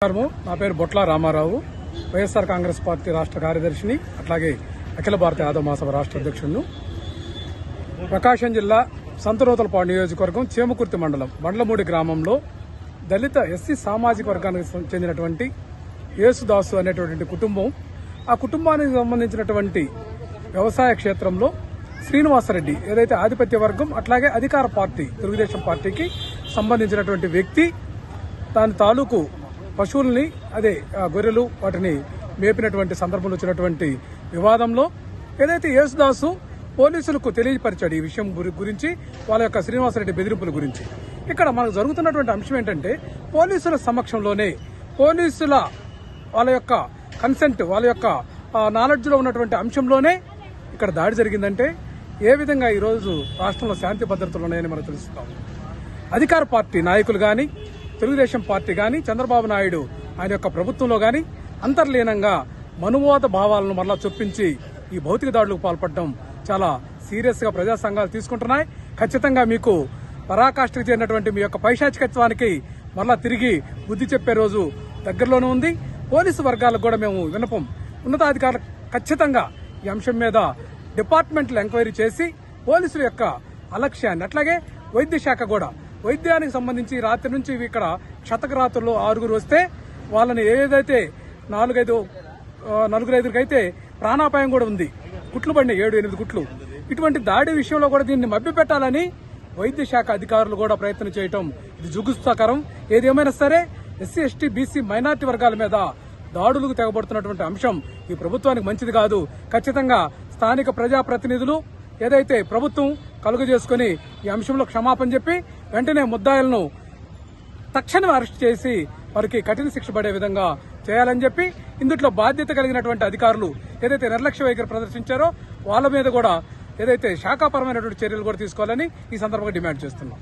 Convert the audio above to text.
నమస్కారము. నా పేరు Botla Ramarao. YSR Congress party రాష్ట్ర కార్యదర్శిని అట్లాగే అఖిల భారత యాదవ మహాసభ రాష్ట్ర అధ్యక్షుడు ప్రకాశం జిల్లా సంతనూతలపాడు నియోజకవర్గం చేమకుర్తి మండలం బండ్లమూడి గ్రామంలో దళిత ఎస్సీ సామాజిక వర్గానికి చెందినటువంటి యేసుదాసు అనేటువంటి కుటుంబం ఆ కుటుంబానికి సంబంధించినటువంటి వ్యవసాయ క్షేత్రంలో శ్రీనివాసరెడ్డి ఏదైతే ఆధిపత్య వర్గం అట్లాగే అధికార పార్టీ తెలుగుదేశం పార్టీకి సంబంధించినటువంటి వ్యక్తి దాని తాలూకు పశువుల్ని అదే గొర్రెలు వాటిని మేపినటువంటి సందర్భంలో వచ్చినటువంటి వివాదంలో ఏదైతే యేసుదాసు పోలీసులకు తెలియపరిచాడు ఈ విషయం గురి- గురించి వాళ్ళ యొక్క శ్రీనివాసరెడ్డి బెదిరింపుల గురించి. ఇక్కడ మనకు జరుగుతున్నటువంటి అంశం ఏంటంటే పోలీసుల సమక్షంలోనే పోలీసుల వాళ్ళ యొక్క కన్సెంట్ వాళ్ళ యొక్క నాలెడ్జ్లో ఉన్నటువంటి అంశంలోనే ఇక్కడ దాడి జరిగిందంటే ఏ విధంగా ఈరోజు రాష్ట్రంలో శాంతి భద్రతలు ఉన్నాయని మనం తెలుస్తాం అధికార పార్టీ నాయకులు కానీ తెలుగుదేశం పార్టీ కానీ చంద్రబాబు నాయుడు ఆయన యొక్క ప్రభుత్వంలో కానీ అంతర్లీనంగా మనువాద భావాలను మరలా చొప్పించి ఈ భౌతిక దాడులకు పాల్పడడం చాలా సీరియస్గా ప్రజా సంఘాలు తీసుకుంటున్నాయి. ఖచ్చితంగా మీకు పరాకాష్ఠకు చేరినటువంటి మీ యొక్క పైశాచికత్వానికి మరలా తిరిగి బుద్ధి చెప్పే రోజు దగ్గరలోనే ఉంది. పోలీసు వర్గాలకు కూడా మేము వినపం ఉన్నతాధికారులు ఖచ్చితంగా ఈ అంశం మీద డిపార్ట్మెంట్లు ఎంక్వైరీ చేసి పోలీసుల యొక్క అలక్ష్యాన్ని అట్లాగే వైద్య శాఖ కూడా వైద్యానికి సంబంధించి రాత్రి నుంచి ఇక్కడ శతక రాత్రుల్లో ఆరుగురు వస్తే వాళ్ళని ఏదైతే నాలుగైదు నలుగురు ఐదుగురికి ప్రాణాపాయం కూడా ఉంది. గుట్లు పడినాయి ఏడు ఎనిమిది గుట్లు. ఇటువంటి దాడి విషయంలో కూడా దీన్ని మభ్యపెట్టాలని వైద్య శాఖ అధికారులు కూడా ప్రయత్నం చేయటం ఇది జుగుస్తాకరం ఏదేమైనా సరే ఎస్సీ ఎస్టీ బీసీ మైనార్టీ వర్గాల మీద దాడులకు తెగబడుతున్నటువంటి అంశం ఈ ప్రభుత్వానికి మంచిది కాదు. ఖచ్చితంగా స్థానిక ప్రజాప్రతినిధులు ఏదైతే ప్రభుత్వం కలుగు చేసుకుని ఈ అంశంలో క్షమాపణ చెప్పి వెంటనే ముద్దాయిలను తక్షణం అరెస్ట్ చేసి వారికి కఠిన శిక్ష పడే విధంగా చేయాలని చెప్పి ఇందుట్లో బాధ్యత కలిగినటువంటి అధికారులు ఏదైతే నిర్లక్ష్య వైఖరి ప్రదర్శించారో వాళ్ళ మీద కూడా ఏదైతే శాఖాపరమైనటువంటి చర్యలు కూడా తీసుకోవాలని ఈ సందర్భంగా డిమాండ్ చేస్తున్నాం.